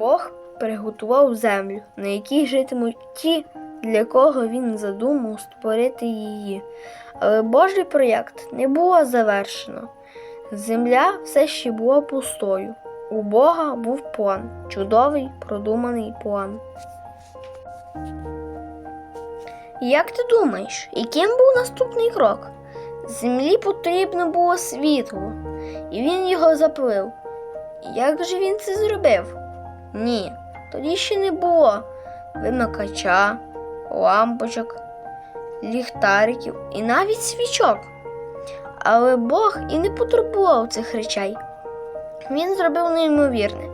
Бог приготував землю, на якій житимуть ті, для кого він задумав створити її. Але Божий проєкт не було завершено. Земля все ще була пустою. У Бога був план, чудовий продуманий план. Як ти думаєш, яким був наступний крок? Землі потрібно було світло, і він його заплив. Як же він це зробив? Ні, тоді ще не було вимикача, лампочок, ліхтариків і навіть свічок. Але Бог і не потребував цих речей. Він зробив неймовірне,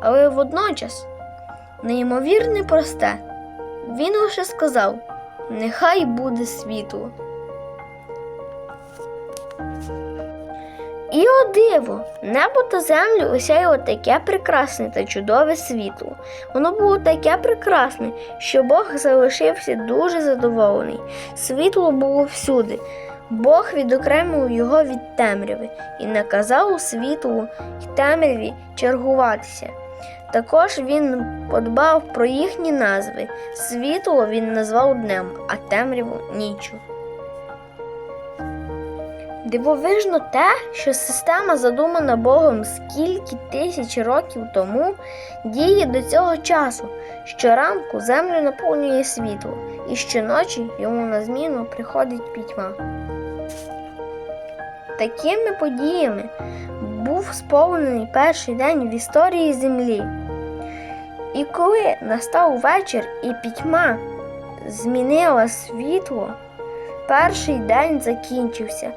але водночас неймовірне просте. Він лише сказав: Нехай буде світло. І о диво, небо та землю осяяло таке прекрасне та чудове світло. Воно було таке прекрасне, що Бог залишився дуже задоволений. Світло було всюди. Бог відокремив його від темряви і наказав світлу й темряві чергуватися. Також він подбав про їхні назви. Світло він назвав днем, а темряву ніччю. Дивовижно те, що система, задумана Богом скільки тисяч років тому, діє до цього часу. Щоранку землю наповнює світло, і щоночі йому на зміну приходить пітьма. Такими подіями був сповнений перший день в історії Землі. І коли настав вечір і пітьма змінила світло, перший день закінчився,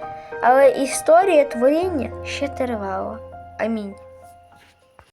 але історія творіння ще тривала. Амінь.